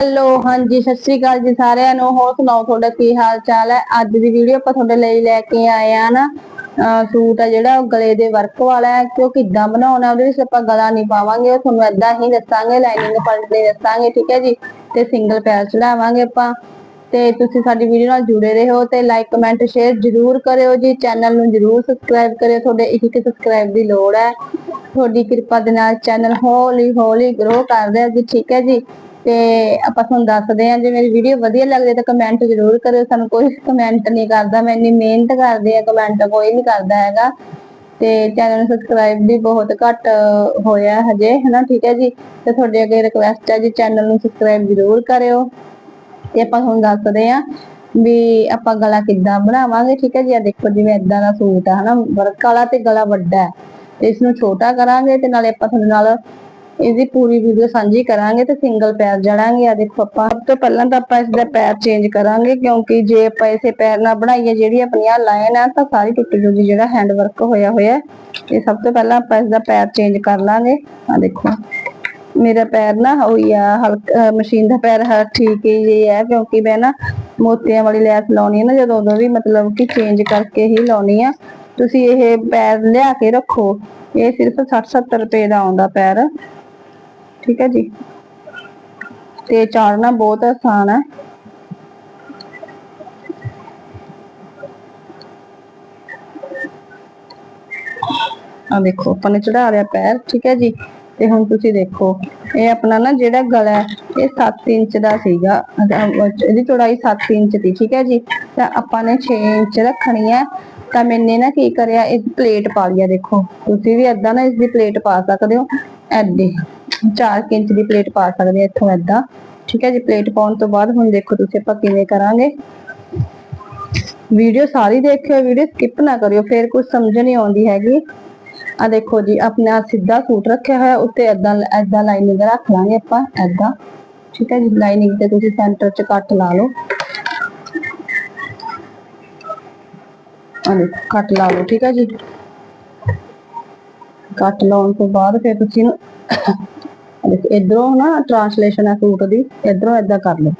Hello, ਹਾਂਜੀ, ਸਤਿ ਸ਼੍ਰੀ ਅਕਾਲ ਜੀ ਸਾਰਿਆਂ ਨੂੰ। ਹੋਰ ਸੁਣਾਓ, ਤੁਹਾਡਾ ਕੀ ਹਾਲ ਚਾਲ ਹੈ? ਅੱਜ ਦੀ ਵੀਡੀਓ ਆਪਾਂ ਤੁਹਾਡੇ ਲਈ ਲੈ ਕੇ ਆਏ ਆ ਨਾ ਸੂਟ ਆ ਜਿਹੜਾ, ਉਹ ਗਲੇ ਦੇ ਵਰਕ ਵਾਲਾ ਹੈ। ਕਿ ਉਹ ਕਿੱਦਾਂ ਬਣਾਉਣਾ, ਉਹਦੇ ਵਿੱਚ ਆਪਾਂ ਗਲਾ ਨਹੀਂ ਪਾਵਾਂਗੇ, ਉਹ ਤੁਹਾਨੂੰ ਏਦਾਂ ਹੀ ਦੱਸਾਂਗੇ ਲਾਈਨਿੰਗ ਪਲਟੇ ਦੱਸਾਂਗੇ, ਠੀਕ ਹੈ ਜੀ? ਤੇ ਸਿੰਗਲ ਪੈਰ ਚੜਾਵਾਂਗੇ ਆਪਾਂ। ਤੇ ਤੁਸੀਂ ਸਾਡੀ ਵੀਡੀਓ ਨਾਲ ਜੁੜੇ ਰਹੋ ਤੇ ਲਾਈਕ ਕਮੈਂਟ ਸ਼ੇਅਰ ਜਰੂਰ ਕਰਿਓ ਜੀ। ਚੈਨਲ ਨੂੰ ਜਰੂਰ ਸਬਸਕ੍ਰਾਈਬ ਕਰਿਓ। ਤੁਹਾਡੇ ਇੱਕ ਇੱਕ ਸਬਸਕ੍ਰਾਈਬ ਦੀ ਲੋੜ ਹੈ। ਤੁਹਾਡੀ ਕਿਰਪਾ ਦੇ ਨਾਲ ਚੈਨਲ ਹੌਲੀ ਹੌਲੀ ਗਰੋ ਕਰ ਰਿਹਾ ਜੀ, ਠੀਕ ਹੈ ਜੀ? ਤੇ ਆਪਾਂ ਤੁਹਾਨੂੰ ਦੱਸਦੇ ਹਾਂ, ਜੇ ਮੇਰੀ ਵੀਡੀਓ ਵਧੀਆ ਲੱਗਦੀ ਤਾਂ ਕਮੈਂਟ ਜ਼ਰੂਰ ਕਰਿਓ। ਸਾਨੂੰ ਕੋਈ ਕਮੈਂਟ ਨਹੀਂ ਕਰਦਾ, ਮੈਂ ਇੰਨੀ ਮਿਹਨਤ ਕਰਦੀ ਆ ਕਮੈਂਟ ਕੋਈ ਨਹੀਂ ਕਰਦਾ ਹੈਗਾ। ਤੇ ਚੈਨਲ ਨੂੰ ਸਬਸਕ੍ਰਾਈਬ ਵੀ ਬਹੁਤ ਘੱਟ ਹੋਇਆ ਹਜੇ, ਹਨਾ, ਠੀਕ ਹੈ ਜੀ? ਤੇ ਤੁਹਾਡੇ ਅੱਗੇ ਰਿਕੁਐਸਟ ਹੈ ਜੀ ਚੈਨਲ ਨੂੰ ਸਬਸਕ੍ਰਾਈਬ ਜ਼ਰੂਰ ਕਰਿਓ। ਤੇ ਆਪਾਂ ਤੁਹਾਨੂੰ ਦੱਸਦੇ ਆ ਵੀ ਆਪਾਂ ਗਲਾ ਕਿੱਦਾਂ ਬਣਾਵਾਂਗੇ, ਠੀਕ ਹੈ ਜੀ? ਆ ਦੇਖੋ ਜਿਵੇਂ ਇਦਾਂ ਦਾ ਸੂਟ ਆ, ਹਨਾ, ਵਰਕ ਵਾਲਾ ਤੇ ਗਲਾ ਵੱਡਾ ਹੈ। ਤੇ ਇਸ ਨੂੰ ਛੋਟਾ ਕਰਾਂਗੇ ਤੇ ਨਾਲੇ ਆਪਾਂ ਤੁਹਾਨੂੰ ਨਾਲ ਇਹਦੀ ਪੂਰੀ ਵੀਡੀਓ ਸਾਂਝੀ ਕਰਾਂਗੇ ਤੇ ਸਿੰਗਲ ਪੈਰ ਜੜਾਂਗੇ। ਆ ਦੇਖੋ ਆਪਾਂ, ਸਭ ਤੋਂ ਪਹਿਲਾਂ ਤਾਂ ਆਪਾਂ ਇਸ ਦਾ ਪੈਰ ਚੇਂਜ ਕਰਾਂਗੇ ਕਿਉਂਕਿ ਜੇ ਆਪਾਂ ਇਸੇ ਪੈਰ ਨਾਲ ਬਣਾਈਏ ਜਿਹੜੀ ਆਪਣੀ ਆ ਲਾਈਨ ਆ, ਤਾਂ ਸਾਰੀ ਟੁੱਟ ਜੂਗੀ ਜਿਹੜਾ ਹੈਂਡ ਵਰਕ ਹੋਇਆ ਹੋਇਆ, ਇਹ ਸਭ ਤੋਂ ਪਹਿਲਾਂ ਆਪਾਂ ਇਸ ਦਾ ਪੈਰ ਚੇਂਜ ਕਰ ਲਾਂਗੇ। ਆ ਦੇਖੋ, ਮੇਰਾ ਪੈਰ ਨਾ ਹੋਈ ਆ, ਹਲਕਾ ਮਸ਼ੀਨ ਦਾ ਪੈਰ ਹੈ, ਠੀਕ ਹੀ ਹੈ ਕਿਉਂਕਿ ਮੈਂ ਨਾ ਮੋਤੀਆਂ ਵਾਲੀ ਲੈਸ ਲਾਉਣੀ ਹੈ ਨਾ, ਜਦੋਂ ਉਦੋਂ ਵੀ ਮਤਲਬ ਕਿ ਚੇਂਜ ਕਰਕੇ ਹੀ ਲਾਉਣੀ ਆ। ਤੁਸੀਂ ਇਹ ਪੈਰ ਲਿਆ ਕੇ ਰੱਖੋ, ਇਹ ਸਿਰਫ 60 70 ਰੁਪਏ ਦਾ ਆਉਂਦਾ ਪੈਰ। ਠੀਕ ਹੈ ਜੀ। ਤੇ ਚਾੜਨਾ ਬਹੁਤ ਆਸਾਨ ਹੈ। ਆ ਦੇਖੋ, ਆਪਾਂ ਨੇ ਚੜਾ ਲਿਆ ਪੈਰ, ਠੀਕ ਹੈ ਜੀ। ਤੇ ਹੁਣ ਤੁਸੀਂ ਦੇਖੋ, ਇਹ ਆਪਣਾ ਨਾ ਜਿਹੜਾ ਗਲਾ ਇਹ 7 ਇੰਚ ਦਾ ਸੀਗਾ। ਇਹਦੀ ਚੌੜਾਈ 7 ਇੰਚ ਦੀ, ਠੀਕ ਹੈ ਜੀ। ਤਾਂ ਆਪਾਂ ਨੇ 6 ਇੰਚ ਰੱਖਣੀ ਹੈ। ਤਾਂ ਮੈਨੇ ਨਾ ਕੀ ਕਰਿਆ ਇਹ ਪਲੇਟ ਪਾ ਲਿਆ ਦੇਖੋ। ਤੁਸੀਂ ਵੀ ਏਦਾਂ ਨਾ ਇਸ ਦੀ ਪਲੇਟ ਪਾ ਸਕਦੇ ਹੋ। ਐਡੇ 4 ਇੰਚ ਦੀ ਪਲੇਟ ਪਾ ਸਕਦੇ ਆ ਇੱਥੋਂ ਏਦਾਂ ਠੀਕ ਹੈ ਜੀ ਪਲੇਟ ਪਾਉਣ ਤੋਂ ਬਾਅਦ ਹੁਣ ਦੇਖੋ ਤੁਸੀਂ ਆਪਾਂ ਕਿਵੇਂ ਕਰਾਂਗੇ। ਵੀਡੀਓ ਸਾਰੀ ਦੇਖਿਓ ਵੀਡੀਓ ਸਕਿਪ ਨਾ ਕਰਿਓ, ਫਿਰ ਕੁਝ ਸਮਝ ਨਹੀਂ ਆਉਂਦੀ ਹੈਗੀ। ਆ ਦੇਖੋ ਜੀ, ਆਪਣਾ ਸਿੱਧਾ ਸੂਟ ਰੱਖਿਆ ਹੋਇਆ, ਉੱਤੇ ਏਦਾਂ ਏਦਾਂ ਲਾਈਨਿੰਗ ਰੱਖ ਲਾਂਗੇ ਆਪਾਂ ਏਦਾਂ ਠੀਕ ਹੈ ਜੀ ਲਾਈਨਿੰਗ ਤੇ ਤੁਸੀਂ ਸੈਂਟਰ 'ਚ ਕੱਟ ਲਾ ਲਓ। ਆ ਦੇਖੋ, ਕੱਟ ਲਾ ਲਓ, ਠੀਕ ਹੈ ਜੀ। ਕੱਟ ਲਾਉਣ ਤੋਂ ਬਾਅਦ ਫਿਰ ਤੁਸੀਂ ਇਹਨੂੰ ਆ ਦੇਖੋ ਇਧਰੋਂ ਨਾ ਟ੍ਰਾਂਸਲੇਸ਼ਨ ਹੈ ਸੂਟ ਦੀ ਇਧਰੋਂ ਏਦਾਂ ਕਰ ਲਓ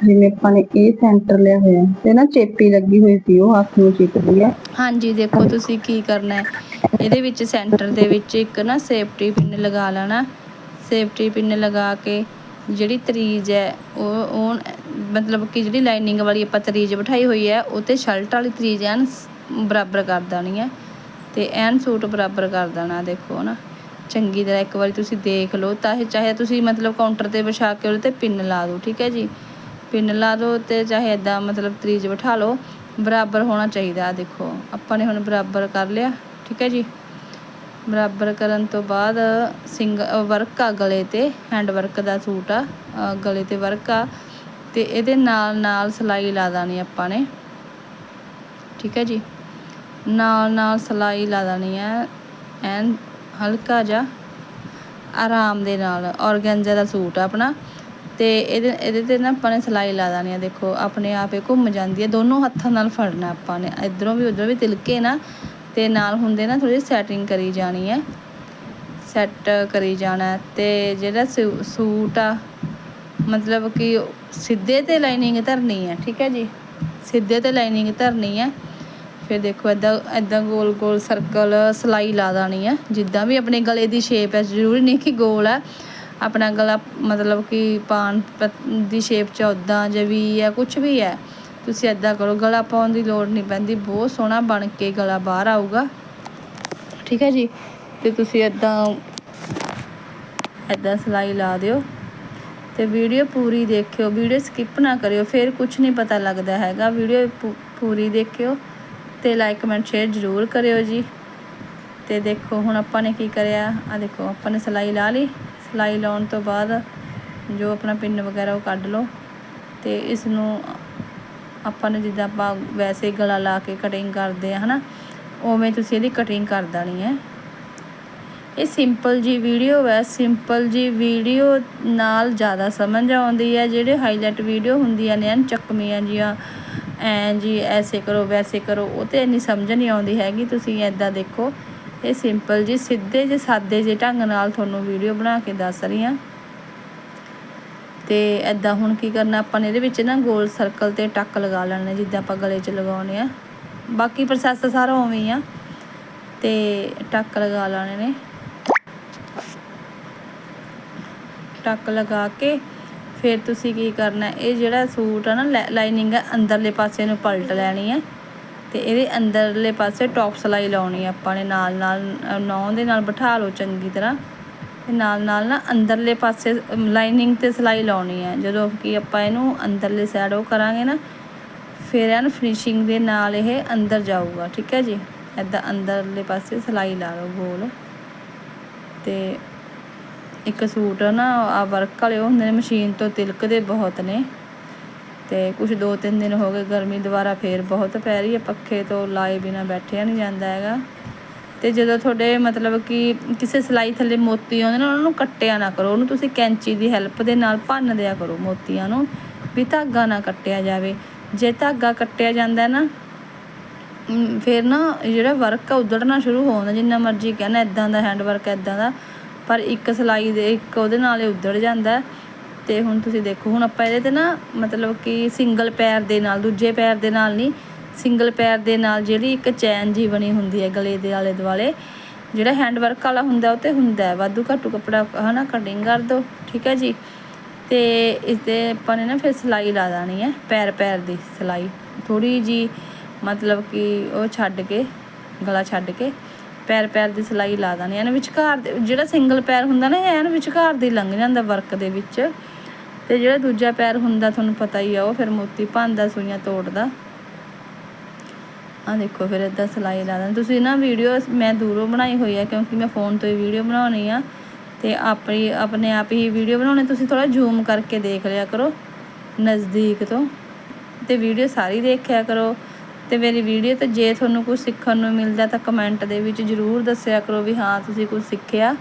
ਜਿਵੇਂ ਆਪਾਂ ਨੇ ਇਹ ਸੈਂਟਰ ਲਿਆ ਹੋਇਆ, ਤੇ ਨਾ ਚੇਪੀ ਲੱਗੀ ਹੋਈ ਸੀ, ਉਹ ਹੱਥ ਨੂੰ ਚਿੱਟਦੀ ਹੈ ਹਾਂਜੀ, ਦੇਖੋ ਤੁਸੀਂ ਕੀ ਕਰਨਾ ਹੈ। ਇਹਦੇ ਵਿੱਚ ਸੈਂਟਰ ਦੇ ਵਿੱਚ ਇੱਕ ਨਾ ਸੇਫਟੀ ਪਿੰਨ ਲਗਾ ਲੈਣਾ। ਸੇਫਟੀ ਪਿੰਨ ਲਗਾ ਕੇ ਜਿਹੜੀ ਤਰੀਜ ਹੈ, ਉਹ ਉਹ ਮਤਲਬ ਕਿ ਜਿਹੜੀ ਲਾਈਨਿੰਗ ਵਾਲੀ ਆਪਾਂ ਤਰੀਜ ਬਿਠਾਈ ਹੋਈ ਹੈ, ਉਹ ਤੇ ਸ਼ਰਟ ਵਾਲੀ ਤਰੀਜ ਐਨ ਬਰਾਬਰ ਕਰ ਦੇਣੀ ਹੈ। ਤੇ ਐਨ ਸੂਟ ਬਰਾਬਰ ਕਰ ਦੇਣਾ, ਦੇਖੋ ਨਾ। ਚੰਗੀ ਤਰ੍ਹਾਂ ਇੱਕ ਵਾਰੀ ਤੁਸੀਂ ਦੇਖ ਲਓ, ਤਾਂ ਚਾਹੇ ਤੁਸੀਂ ਮਤਲਬ ਕਾਊਂਟਰ ਤੇ ਵਿਛਾ ਕੇ ਉਹਦੇ ਤੇ ਪਿੰਨ ਲਾ ਦਿਓ, ਠੀਕ ਹੈ ਜੀ? ਪਿੰਨ ਲਾ ਦਿਓ ਤੇ ਚਾਹੇ ਇਦਾਂ ਮਤਲਬ ਤਰੀਜ ਬਿਠਾ ਲਓ। ਬਰਾਬਰ ਹੋਣਾ ਚਾਹੀਦਾ ਆ ਦੇਖੋ। ਆਪਾਂ ਨੇ ਹੁਣ ਬਰਾਬਰ ਕਰ ਲਿਆ, ਠੀਕ ਹੈ ਜੀ? ਬਰਾਬਰ ਕਰਨ ਤੋਂ ਬਾਅਦ ਸਿੰਗ ਵਰਕ ਆ ਗਲੇ ਤੇ ਹੈਂਡ ਵਰਕ ਦਾ ਸੂਟ ਆ। ਗਲੇ ਤੇ ਵਰਕ ਆ ਤੇ ਇਹਦੇ ਨਾਲ ਨਾਲ ਸਲਾਈ ਲਾ ਦੇਣੀ ਆਪਾਂ ਨੇ। ਠੀਕ ਹੈ ਜੀ? ਨਾਲ ਨਾਲ ਸਲਾਈ ਲਾ ਦੇਣੀ ਹੈ ਐਨ ਹਲਕਾ ਜਿਹਾ। ਆਰਾਮ ਦੇ ਨਾਲ। ਔਰਗੈਂਜਾ ਦਾ ਸੂਟ ਆ ਆਪਣਾ। ਤੇ ਇਹਦੇ ਇਹਦੇ ਤੇ ਨਾ ਆਪਾਂ ਨੇ ਸਲਾਈ ਲਾ ਦੇਣੀ ਆ, ਦੇਖੋ, ਆਪਣੇ ਆਪ ਇਹ ਘੁੰਮ ਜਾਂਦੀ ਹੈ ਦੋਨੋਂ ਹੱਥਾਂ ਨਾਲ ਫੜਨਾ ਆਪਾਂ ਨੇ। ਇਧਰੋਂ ਵੀ, ਉਧਰੋਂ ਵੀ ਤਿਲਕੇ ਨਾ, ਤੇ ਨਾਲ ਹੁੰਦੇ ਨਾ ਥੋੜੀ ਸੈਟਿੰਗ ਕਰੀ ਜਾਣੀ ਹੈ ਸੈੱਟ ਕਰੀ ਜਾਣਾ ਹੈ ਤੇ ਜਿਹੜਾ ਸੂ- ਸੂਟ ਆ, ਮਤਲਬ ਕਿ ਸਿੱਧੇ ਤੇ ਲਾਈਨਿੰਗ ਧਰਨੀ ਹੈ ਠੀਕ ਹੈ ਜੀ? ਸਿੱਧੇ ਤੇ ਲਾਈਨਿੰਗ ਧਰਨੀ ਹੈ ਫਿਰ ਦੇਖੋ ਐਦਾਂ ਐਦਾਂ ਗੋਲ ਗੋਲ ਸਰਕਲ ਸਲਾਈ ਲਾ ਦੇਣੀ ਹੈ ਜਿੱਦਾਂ ਵੀ ਆਪਣੇ ਗਲੇ ਦੀ ਸ਼ੇਪ ਹੈ, ਜ਼ਰੂਰੀ ਨਹੀਂ ਕਿ ਗੋਲ ਹੈ ਆਪਣਾ ਗਲਾ ਮਤਲਬ ਕਿ ਪਾਨ ਪਤ- ਦੀ ਸ਼ੇਪ ਚ ਉਦਾਂ ਜਾਂ ਵੀ ਹੈ ਕੁਝ ਵੀ ਹੈ, ਤੁਸੀਂ ਐਦਾਂ ਕਰੋ, ਗਲਾ ਪਾਉਣ ਦੀ ਲੋੜ ਨਹੀਂ ਪੈਂਦੀ, ਬਹੁਤ ਸੋਹਣਾ ਬਣ ਕੇ ਗਲਾ ਬਾਹਰ ਆਊਗਾ। ਠੀਕ ਹੈ ਜੀ, ਤੇ ਤੁਸੀਂ ਐਦਾਂ ਐਦਾਂ ਸਲਾਈ ਲਾ ਦਿਓ, ਤੇ ਵੀਡੀਓ ਪੂਰੀ ਦੇਖਿਓ, ਵੀਡੀਓ ਸਕਿਪ ਨਾ ਕਰਿਓ, ਫਿਰ ਕੁਝ ਨਹੀਂ ਪਤਾ ਲੱਗਦਾ ਹੈਗਾ, ਵੀਡੀਓ ਪੂ- ਪੂਰੀ ਦੇਖਿਓ, ਤੇ ਲਾਈਕ ਕਮੈਂਟ ਸ਼ੇਅਰ ਜ਼ਰੂਰ ਕਰਿਓ ਜੀ, ਤੇ ਦੇਖੋ ਹੁਣ ਆਪਾਂ ਨੇ ਕੀ ਕਰਿਆ ਆ ਦੇਖੋ, ਆਪਾਂ ਨੇ ਸਲਾਈ ਲਾ ਲਈ। ਸਲਾਈ ਲਾਉਣ ਤੋਂ ਬਾਅਦ ਜੋ ਆਪਣਾ ਪਿੰਨ ਵਗੈਰਾ ਉਹ ਕੱਢ ਲਓ ਤੇ ਇਸ ਨੂੰ ਆਪਾਂ ਨੇ ਜਿੱਦਾਂ ਆਪਾਂ ਵੈਸੇ ਗਲਾ ਲਾ ਕੇ ਕਟਿੰਗ ਕਰਦੇ ਆ, ਹਨਾ, ਉਵੇਂ ਤੁਸੀਂ ਇਹਦੀ ਕਟਿੰਗ ਕਰ ਦੇਣੀ ਹੈ। ਇਹ ਸਿੰਪਲ ਜੀ ਵੀਡੀਓ ਹੈ ਸਿੰਪਲ ਜੀ ਵੀਡੀਓ ਨਾਲ ਜ਼ਿਆਦਾ ਸਮਝ ਆਉਂਦੀ ਹੈ, ਜਿਹੜੇ ਹਾਈਲਾਈਟ ਵੀਡੀਓ ਹੁੰਦੀਆਂ ਨੇ ਚੱਕਮੀਆਂ ਜੀਆਂ, ਐਂ ਜੀ, ਐਸੇ ਕਰੋ, ਵੈਸੇ ਕਰੋ, ਉਹ ਤੇ ਇੰਨੀ ਸਮਝ ਨਹੀਂ ਆਉਂਦੀ ਹੈਗੀ, ਤੁਸੀਂ ਐਦਾਂ ਦੇਖੋ। ਇਹ ਸਿੰਪਲ ਜੀ, ਸਿੱਧੇ ਜੇ ਸਾਦੇ ਜੇ ਢੰਗ ਨਾਲ ਤੁਹਾਨੂੰ ਵੀਡੀਓ ਬਣਾ ਕੇ ਦੱਸ ਰਹੀ ਹਾਂ। ਤੇ ਐਦਾਂ ਹੁਣ ਕੀ ਕਰਨਾ, ਆਪਾਂ ਨੇ ਇਹਦੇ ਵਿੱਚ ਨਾ ਗੋਲ ਸਰਕਲ ਤੇ ਟੱਕ ਲਗਾ ਲੈਣਾ, ਜਿੱਦਾਂ ਆਪਾਂ ਗਲੇ 'ਚ ਲਗਾਉਣੇ ਆ ਬਾਕੀ ਪ੍ਰੋਸੈਸ ਸਾਰਾ ਉਵੇਂ ਹੀ ਆ। ਤੇ ਟੱਕ ਲਗਾ ਲੈਣੇ ਨੇ। ਟੱਕ ਲਗਾ ਕੇ ਫਿਰ ਤੁਸੀਂ ਕੀ ਕਰਨਾ, ਇਹ ਜਿਹੜਾ ਸੂਟ ਆ ਨਾ ਲਾਈਨਿੰਗ ਹੈ ਅੰਦਰਲੇ ਪਾਸੇ ਨੂੰ ਪਲਟ ਲੈਣੀ ਹੈ ਤੇ ਇਹਦੇ ਅੰਦਰਲੇ ਪਾਸੇ ਟੌਪ ਸਲਾਈ ਲਾਉਣੀ ਹੈ ਆਪਾਂ ਨੇ, ਨਾਲ ਨਾਲ ਨੌ ਦੇ ਨਾਲ ਬਿਠਾ ਲਓ ਚੰਗੀ ਤਰ੍ਹਾਂ। ਤੇ ਨਾਲ ਨਾਲ ਨਾ ਅੰਦਰਲੇ ਪਾਸੇ ਲਾਈਨਿੰਗ ਤੇ ਸਲਾਈ ਲਾਉਣੀ ਹੈ ਜਦੋਂ ਕਿ ਆਪਾਂ ਇਹਨੂੰ ਅੰਦਰਲੇ ਸਾਈਡ ਉਹ ਕਰਾਂਗੇ ਨਾ, ਫਿਰ ਇਹਨੂੰ ਫਿਨਿਸ਼ਿੰਗ ਦੇ ਨਾਲ ਇਹ ਅੰਦਰ ਜਾਊਗਾ, ਠੀਕ ਹੈ ਜੀ? ਐਦਾਂ ਅੰਦਰਲੇ ਪਾਸੇ ਸਲਾਈ ਲਾ ਲਓ ਗੋਲ। ਤੇ ਇੱਕ ਸੂਟ ਨਾ ਆ ਵਰਕ ਵਾਲੇ ਉਹ ਹੁੰਦੇ ਨੇ, ਮਸ਼ੀਨ ਤੋਂ ਤਿਲਕਦੇ ਬਹੁਤ ਨੇ। ਤੇ ਕੁਝ ਦੋ ਤਿੰਨ ਦਿਨ ਹੋ ਗਏ ਗਰਮੀ ਦੁਬਾਰਾ ਫੇਰ ਬਹੁਤ ਪੈ ਰਹੀ ਹੈ, ਪੱਖੇ ਤੋਂ ਲਾਏ ਬਿਨਾ ਬੈਠਿਆ ਨਹੀਂ ਜਾਂਦਾ ਹੈਗਾ। ਤੇ ਜਦੋਂ ਤੁਹਾਡੇ ਮਤਲਬ ਕਿ ਕਿਸੇ ਸਲਾਈ ਥੱਲੇ ਮੋਤੀ ਆਉਂਦੇ ਨੇ, ਉਹਨਾਂ ਨੂੰ ਕੱਟਿਆ ਨਾ ਕਰੋ, ਉਹਨੂੰ ਤੁਸੀਂ ਕੈਂਚੀ ਦੀ ਹੈਲਪ ਦੇ ਨਾਲ ਭੰਨ ਦਿਆ ਕਰੋ ਮੋਤੀਆਂ ਨੂੰ, ਵੀ ਧਾਗਾ ਨਾ ਕੱਟਿਆ ਜਾਵੇ। ਜੇ ਧਾਗਾ ਕੱਟਿਆ ਜਾਂਦਾ ਨਾ ਫਿਰ ਨਾ ਜਿਹੜਾ ਵਰਕ ਆ, ਉਧੜਨਾ ਸ਼ੁਰੂ ਹੋ ਜਾਂਦਾ, ਜਿੰਨਾ ਮਰਜ਼ੀ ਕਹਿਣਾ ਇਦਾਂ ਦਾ ਹੈਂਡ ਵਰਕ ਇਦਾਂ ਦਾ, ਪਰ ਇੱਕ ਸਲਾਈ ਦੇ, ਇੱਕ ਉਹਦੇ ਨਾਲ ਹੀ ਉਧੜ ਜਾਂਦਾ। ਤੇ ਹੁਣ ਤੁਸੀਂ ਦੇਖੋ, ਹੁਣ ਆਪਾਂ ਇਹਦੇ ਤੇ ਨਾ ਮਤਲਬ ਕਿ ਸਿੰਗਲ ਪੈਰ ਦੇ ਨਾਲ, ਦੂਜੇ ਪੈਰ ਦੇ ਨਾਲ ਨਹੀਂ ਸਿੰਗਲ ਪੈਰ ਦੇ ਨਾਲ ਜਿਹੜੀ ਇੱਕ ਚੈਨ ਜੀ ਬਣੀ ਹੁੰਦੀ ਹੈ ਗਲੇ ਦੇ ਆਲੇ ਦੁਆਲੇ, ਜਿਹੜਾ ਹੈਂਡ ਵਰਕ ਵਾਲਾ ਹੁੰਦਾ ਉਹ ਤੇ ਹੁੰਦਾ ਹੈ। ਵਾਧੂ ਘਾਟੂ ਕੱਪੜਾ, ਹਨਾ ਕਟਿੰਗ ਕਰ ਦੋ, ਠੀਕ ਹੈ ਜੀ। ਤੇ ਇਸ ਤੇ ਆਪਾਂ ਨੇ ਨਾ ਫਿਰ ਸਿਲਾਈ ਲਾ ਦੇਣੀ ਹੈ ਪੈਰ ਪੈਰ ਦੀ ਸਿਲਾਈ। ਥੋੜੀ ਜੀ ਮਤਲਬ ਕਿ ਉਹ ਛੱਡ ਕੇ, ਗਲਾ ਛੱਡ ਕੇ ਪੈਰ ਪੈਰ ਦੀ ਸਿਲਾਈ ਲਾ ਦੇਣੀ ਹੈ ਵਿਚਕਾਰ ਦੇ- ਜਿਹੜਾ ਸਿੰਗਲ ਪੈਰ ਹੁੰਦਾ ਨਾ, ਇਹ ਐਨ ਵਿਚਕਾਰ ਦੀ ਲੰਘ ਜਾਂਦਾ ਵਰਕ ਦੇ ਵਿੱਚ। ਤੇ ਜਿਹੜਾ ਦੂਜਾ ਪੈਰ ਹੁੰਦਾ, ਤੁਹਾਨੂੰ ਪਤਾ ਹੀ ਆ, ਉਹ ਫਿਰ ਮੋਤੀ ਭੰਨਦਾ, ਸੂਈਆਂ ਤੋੜਦਾ। ਆ ਦੇਖੋ, ਫਿਰ ਇਦਾਂ ਸਿਲਾਈ ਲਾ ਦੇਣੀ ਤੁਸੀਂ ਨਾ ਵੀਡੀਓ ਮੈਂ ਦੂਰੋਂ ਬਣਾਈ ਹੋਈ ਆ, ਕਿਉਂਕਿ ਮੈਂ ਫੋਨ ਤੋਂ ਹੀ ਵੀਡੀਓ ਬਣਾਉਣੀ ਆ। ਤੇ ਆਪਣੀ ਆਪਣੇ ਆਪ ਹੀ ਵੀਡੀਓ ਬਣਾਉਣੀ ਤੁਸੀਂ ਥੋੜਾ ਜ਼ੂਮ ਕਰਕੇ ਦੇਖ ਲਿਆ ਕਰੋ, ਨਜ਼ਦੀਕ ਤੋਂ। ਤੇ ਵੀਡੀਓ ਸਾਰੀ ਦੇਖਿਆ ਕਰੋ। ਤੇ ਮੇਰੀ ਵੀਡੀਓ ਤੇ ਜੇ ਤੁਹਾਨੂੰ ਕੁਝ ਸਿੱਖਣ ਨੂੰ ਮਿਲਦਾ ਤਾਂ ਕਮੈਂਟ ਦੇ ਵਿੱਚ ਜਰੂਰ ਦੱਸਿਆ ਕਰੋ ਵੀ ਹਾਂ, ਤੁਸੀਂ ਕੁਝ ਸਿੱਖਿਆ।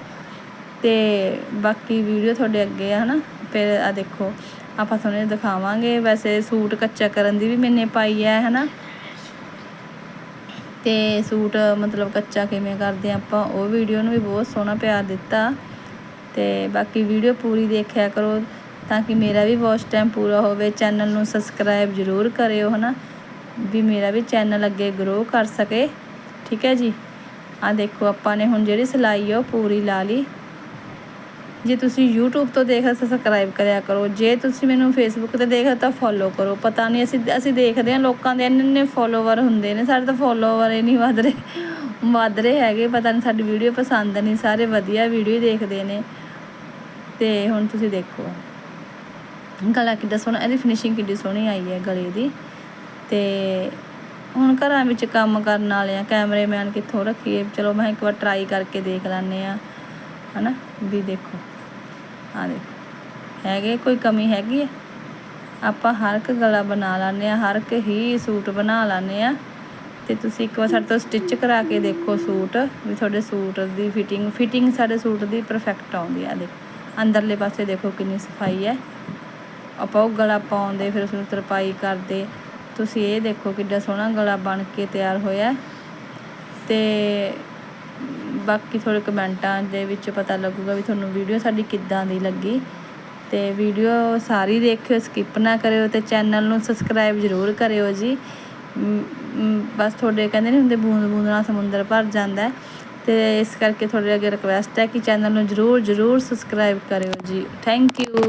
ਤੇ ਬਾਕੀ ਵੀਡੀਓ ਤੁਹਾਡੇ ਅੱਗੇ ਆ, ਹਨਾ? ਫਿਰ ਆ ਦੇਖੋ, ਆਪਾਂ ਤੁਹਾਨੂੰ ਦਿਖਾਵਾਂਗੇ। ਵੈਸੇ ਸੂਟ ਕੱਚਾ ਕਰਨ ਦੀ ਵੀ ਮੈਨੇ ਪਾਈ ਹੈ ਹਨਾ? ਤੇ ਸੂਟ ਮਤਲਬ ਕੱਚਾ ਕਿਵੇਂ ਕਰਦੇ ਆ ਆਪਾਂ, ਉਹ ਵੀਡੀਓ ਨੂੰ ਵੀ ਬਹੁਤ ਸੋਹਣਾ ਪਿਆਰ ਦਿੱਤਾ। ਤੇ ਬਾਕੀ ਵੀਡੀਓ ਪੂਰੀ ਦੇਖਿਆ ਕਰੋ ਤਾਂ ਕਿ ਮੇਰਾ ਵੀ ਵਾਚ ਟਾਈਮ ਪੂਰਾ ਹੋਵੇ। ਚੈਨਲ ਨੂੰ ਸਬਸਕ੍ਰਾਈਬ ਜ਼ਰੂਰ ਕਰਿਓ, ਹਨਾ? ਵੀ ਮੇਰਾ ਵੀ ਚੈਨਲ ਅੱਗੇ ਗਰੋ ਕਰ ਸਕੇ। ਠੀਕ ਹੈ ਜੀ? ਆ ਦੇਖੋ, ਆਪਾਂ ਨੇ ਹੁਣ ਜਿਹੜੀ ਸਿਲਾਈ ਆ ਉਹ ਪੂਰੀ ਲਾ ਲਈ। ਜੇ ਤੁਸੀਂ YouTube ਤੋਂ ਦੇਖਦੇ ਸਬਸਕ੍ਰਾਈਬ ਕਰਿਆ ਕਰੋ, ਜੇ ਤੁਸੀਂ ਮੈਨੂੰ Facebook ਤੇ ਦੇਖਦੇ ਤਾਂ ਫੋਲੋ ਕਰੋ। ਪਤਾ ਨਹੀਂ ਅਸੀਂ ਅਸੀਂ ਦੇਖਦੇ ਹਾਂ ਲੋਕਾਂ ਦੇ ਇੰਨੇ ਇੰਨੇ ਫੋਲੋਵਰ ਹੁੰਦੇ ਨੇ, ਸਾਡੇ ਤਾਂ ਫੋਲੋਵਰ ਹੀ ਨਹੀਂ ਵੱਧ ਰਹੇ। ਵੱਧ ਰਹੇ ਹੈਗੇ, ਪਤਾ ਨਹੀਂ ਸਾਡੀ ਵੀਡੀਓ ਪਸੰਦ ਨਹੀਂ, ਸਾਰੇ ਵਧੀਆ ਵੀਡੀਓ ਦੇਖਦੇ ਨੇ। ਤੇ ਹੁਣ ਤੁਸੀਂ ਦੇਖੋ। ਗਲਾ ਕਿੱਡਾ ਸੋਹਣਾ, ਇਹਦੀ ਫਿਨਿਸ਼ਿੰਗ ਕਿੱਡੀ ਸੋਹਣੀ ਆਈ ਹੈ ਗਲੇ ਦੀ। ਤੇ ਹੁਣ ਘਰਾਂ ਵਿੱਚ ਕੰਮ ਕਰਨ ਵਾਲੇ ਆ, ਕੈਮਰੇਮੈਨ ਕਿੱਥੋਂ ਰੱਖੀਏ? ਚਲੋ ਮੈਂ ਇੱਕ ਵਾਰ ਟਰਾਈ ਕਰਕੇ ਦੇਖ ਲੈਂਦੇ ਆ। ਹਨਾ? ਵੀ ਦੇਖੋ। ਆ ਦੇਖੋ। ਹੈਗੇ? ਕੋਈ ਕਮੀ ਹੈਗੀ ਹੈ ਆਪਾਂ ਹਰ ਇੱਕ ਗਲਾ ਬਣਾ ਲੈਂਦੇ ਆ, ਹਰ ਇੱਕ ਹੀ ਸੂਟ ਬਣਾ ਲੈਂਦੇ ਆ। ਤੇ ਤੁਸੀਂ ਇੱਕ ਵਾਰ ਸਾਡੇ ਤੋਂ ਸਟਿਚ ਕਰਾ ਕੇ ਦੇਖੋ ਸੂਟ, ਵੀ ਤੁਹਾਡੇ ਸੂਟ ਦੀ ਫਿਟਿੰਗ ਫਿਟਿੰਗ ਸਾਡੇ ਸੂਟ ਦੀ ਪਰਫੈਕਟ ਆਉਂਦੀ ਆ। ਦੇਖੋ। ਅੰਦਰਲੇ ਪਾਸੇ ਦੇਖੋ ਕਿੰਨੀ ਸਫ਼ਾਈ ਹੈ ਆਪਾਂ ਉਹ ਗਲਾ ਪਾਉਂਦੇ, ਫਿਰ ਉਸ ਨੂੰ ਤਰਪਾਈ ਕਰਦੇ। ਤੁਸੀਂ ਇਹ ਦੇਖੋ ਕਿੱਡਾ ਸੋਹਣਾ ਗਲਾ ਬਣ ਕੇ ਤਿਆਰ ਹੋਇਆ ਤੇ ਬਾਕੀ ਥੋੜੇ ਕਮੈਂਟਾਂ ਦੇ ਵਿੱਚ ਪਤਾ ਲੱਗੂਗਾ ਵੀ ਤੁਹਾਨੂੰ ਵੀਡੀਓ ਸਾਡੀ ਕਿੱਦਾਂ ਦੀ ਲੱਗੀ। ਤੇ ਵੀਡੀਓ ਸਾਰੀ ਦੇਖਿਓ ਸਕਿਪ ਨਾ ਕਰਿਓ ਤੇ ਚੈਨਲ ਨੂੰ ਸਬਸਕ੍ਰਾਈਬ ਜ਼ਰੂਰ ਕਰਿਓ ਜੀ। ਬਸ ਤੁਹਾਡੇ ਕਹਿੰਦੇ ਨਹੀਂ ਹੁੰਦੇ ਬੂੰਦ ਬੂੰਦ ਨਾਲ ਸਮੁੰਦਰ ਭਰ ਜਾਂਦਾ ਹੈ। ਤੇ ਇਸ ਕਰਕੇ ਤੁਹਾਡੇ ਅੱਗੇ ਰਿਕਵੈਸਟ ਹੈ ਕਿ ਚੈਨਲ ਨੂੰ ਜ਼ਰੂਰ ਜ਼ਰੂਰ ਸਬਸਕ੍ਰਾਈਬ ਕਰਿਓ ਜੀ। Thank you